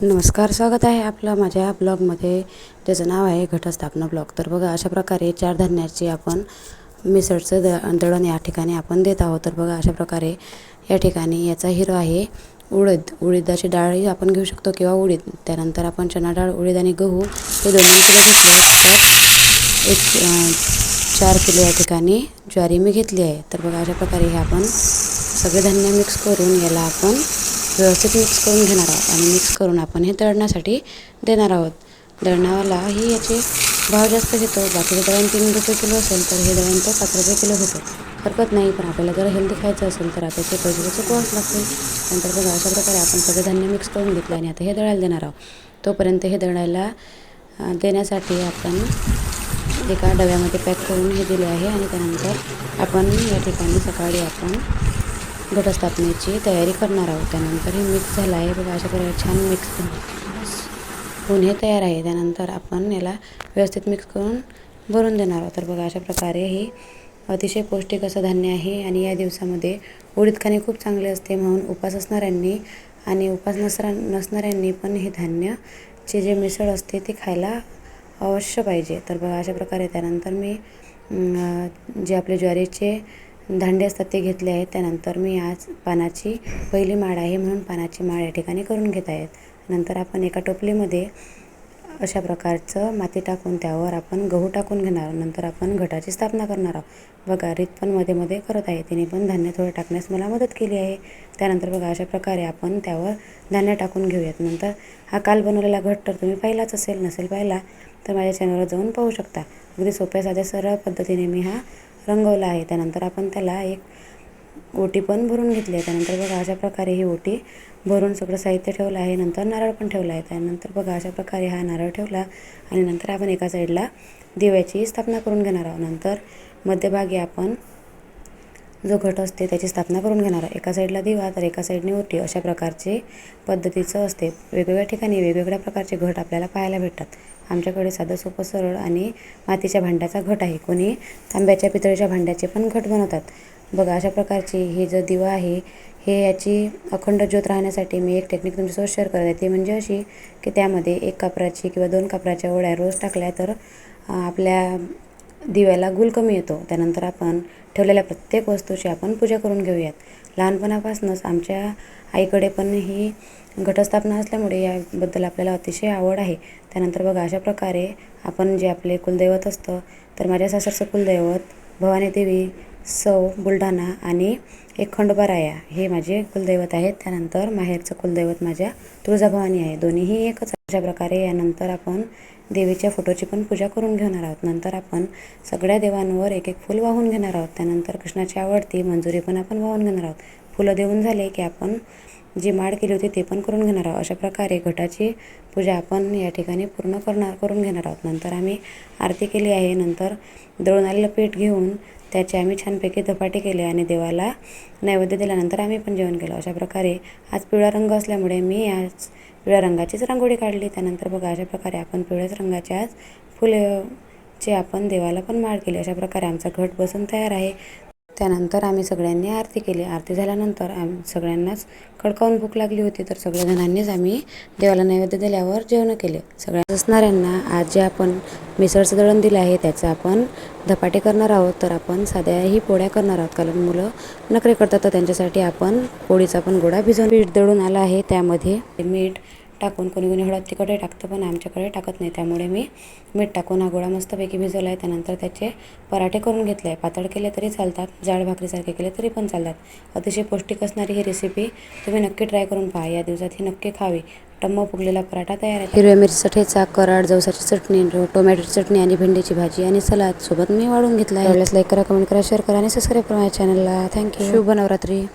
नमस्कार स्वागत आहे आपलं माझ्या ब्लॉगमध्ये. त्याचं नाव आहे घटस्थापना ब्लॉग. तर बघा अशा प्रकारे चार धान्याची आपण मिसळचं द दळण या ठिकाणी आपण देत आहोत. तर बघा अशा प्रकारे या ठिकाणी याचा हिरो आहे उडीद. उडीदाची डाळही आपण घेऊ शकतो किंवा उडीद. त्यानंतर आपण चणा डाळ उडीद आणि गहू हे दोन्ही किलो घेतले. तर एक चार किलो या ठिकाणी ज्वारी मी घेतली आहे. तर बघा अशा प्रकारे हे आपण सगळे धान्य मिक्स करून याला आपण व्यवस्थित मिक्स करून घेणार आहोत. आणि मिक्स करून आपण हे दळण्यासाठी देणार आहोत. दळणावाला ही याचे भाव जास्त घेतो बाकीचं दळण तीन रुपये किलो असेल तर हे दळण तर पाच रुपये किलो होतं. हरकत नाही पण आपल्याला जर हेल्दी खायचं असेल तर आता ते पैसे कोर्स लागतील. नंतर बघा अशा प्रकारे आपण सगळे धान्य मिक्स करून घेतलं आणि आता हे दळायला देणार आहोत. तोपर्यंत हे दळायला देण्यासाठी आपण एका डब्यामध्ये पॅक करून हे दिले आहे. आणि त्यानंतर आपण या ठिकाणी सकाळी आपण घटस्थापनेची तयारी करणार आहोत. त्यानंतर हे मिक्स झालं आहे. बघा अशा प्रकारे छान मिक्स होऊन हे तयार आहे. त्यानंतर आपण याला व्यवस्थित मिक्स करून भरून देणार आहोत. तर बघा अशा प्रकारे हे अतिशय पौष्टिक असं धान्य आहे आणि या दिवसामध्ये उडीद खाणे खूप चांगले असते म्हणून उपास असणाऱ्यांनी आणि उपास नसरा नसणाऱ्यांनी पण हे धान्यचे जे मिसळ असते ते खायला अवश्य पाहिजे. तर बघा अशा प्रकारे त्यानंतर मी जे आपले ज्वारीचे धांडे असतात ते घेतले आहेत. त्यानंतर मी आज पानाची पहिली माळ आहे म्हणून पानाची माळ या ठिकाणी करून घेत आहेत. नंतर आपण एका टोपलीमध्ये अशा प्रकारचं माती टाकून त्यावर आपण गहू टाकून घेणार. आहोत. नंतर आपण घटाची स्थापना करणार आहोत. बघा रीत पण मध्ये मध्ये करत आहे. तिने पण धान्य थोडं टाकण्यास मला मदत केली आहे. त्यानंतर बघा अशा प्रकारे आपण त्यावर धान्य टाकून घेऊयात. नंतर हा काल बनवलेला घट तर तुम्ही पाहिलाच असेल नसेल पाहिला तर माझ्या चॅनलवर जाऊन पाहू शकता. अगदी सोप्या साध्या सरळ पद्धतीने मी हा रंगवला आहे. त्यानंतर आपण त्याला एक ओटी पण भरून घेतली आहे. त्यानंतर बघा अशा प्रकारे ही ओटी भरून सगळं साहित्य ठेवलं आहे. नंतर नारळ पण ठेवला आहे. त्यानंतर बघा अशा प्रकारे हा नारळ ठेवला आणि नंतर आपण एका साईडला दिव्याची स्थापना करून घेणार आहोत. नंतर मध्यभागी आपण जो घट असते त्याची स्थापना करून घेणार. एका साईडला दिवा तर एका साईडने ओटी अशा प्रकारचे पद्धतीचं असते. वेगवेगळ्या ठिकाणी वेगवेगळ्या प्रकारचे घट आपल्याला पाहायला भेटतात. आमच्याकडे साधं सोपं सरळ आणि मातीच्या भांड्याचा घट आहे. कोणी तांब्याच्या पितळीच्या भांड्याचे पण घट बनवतात. बघा अशा प्रकारची हे जो दिवा आहे हे याची अखंड ज्योत राहण्यासाठी मी एक टेक्निक तुमच्यासोबत शेअर करत. आहे ती म्हणजे अशी की त्यामध्ये एक कापराची किंवा दोन कापराच्या ओळ्या रोज टाकल्या तर आपल्या दिव्याला गुल कमी येतो. त्यानंतर आपण ठेवलेल्या प्रत्येक वस्तूची आपण पूजा करून घेऊयात. लहानपणापासूनच आमच्या आईकडे पण ही घटस्थापना असल्यामुळे याबद्दल आपल्याला अतिशय आवड आहे. त्यानंतर बघा अशा प्रकारे आपण जे आपले कुलदैवत असतं तर माझ्या सासरचं कुलदैवत भवानी देवी सौ बुलढाणा आणि एक खंडोबाराया हे माझे कुलदैवत आहेत. त्यानंतर माहेरचं कुलदैवत माझ्या तुळजाभवानी आहे. दोन्हीही एकच अशा प्रकारे यानंतर आपण देवीच्या फोटोची पण पूजा करून घेणार आहोत. नंतर आपण सगळ्या देवांवर एक एक फूल वाहून घेणार आहोत. त्यानंतर कृष्णाची आवडती मंजुरी पण आपण वाहून घेणार आहोत. फुलं देऊन झाले की आपण जी माळ केली होती ते पण करून घेणार आहोत. अशा प्रकारे घटाची पूजा आपण या ठिकाणी पूर्ण करणार करून घेणार आहोत. नंतर आम्ही आरती केली आहे. नंतर दळून आलेलं पीठ घेऊन त्याचे आम्ही छानपैकी धपाटे केले आणि देवाला नैवेद्य दिल्यानंतर आम्ही पण जेवण केलं. अशा प्रकारे आज पिवळा रंग असल्यामुळे मी आज पिवळ्या रंगाचीच रांगोळी काढली. त्यानंतर बघा अशा प्रकारे आपण पिवळ्याच रंगाचे आज फुले चे आपण देवाला पण माळ केली अशा प्रकारे आमचा घट बसून तयार आहे. त्यानंतर आम्ही सगळ्यांनी आरती केली. आरती झाल्यानंतर आम्ही सगळ्यांनाच कडकावून भूक लागली होती तर सगळ्याजणांनीच आम्ही देवाला नैवेद्य दिल्यावर जेवण केले. सगळ्या असणाऱ्यांना आज जे आपण मिसळचं दळण दिलं आहे त्याचं आपण धपाटे करणार आहोत तर आपण साध्याही पोळ्या करणार आहोत. कारण मुलं नखरे करतात तर त्यांच्यासाठी आपण पोळीचा पण गोळा भिजवून पीठ दळून आला आहे. त्यामध्ये मीठ टाकून कोणी कोणी हळद तिकडे टाकतं पण आमच्याकडे टाकत नाही. त्यामुळे मी मीठ टाकून हा गोळा मस्तपैकी भिजवला आहे. त्यानंतर त्याचे पराठे करून घेतले आहे. पातळ केले तरी चालतात जाड भाकरीसारखे केले तरी पण चालतात. अतिशय पौष्टिक असणारी ही रेसिपी तुम्ही नक्की ट्राय करून पहा. या दिवसात ही नक्की खावी. टम्म फुगलेला पराठा तयार आहे. हिरव्या मिरचीचा ठेचा कराड जवसाची चटणी टोमॅटोची चटणी आणि भेंडीची भाजी आणि सलाद सोबत मी वाढून घेतला आहे. लाईक करा कमेंट करा शेअर करा आणि सबस्क्राईब करा माझ्या चॅनलला थँक्यू शुभ नवरात्री.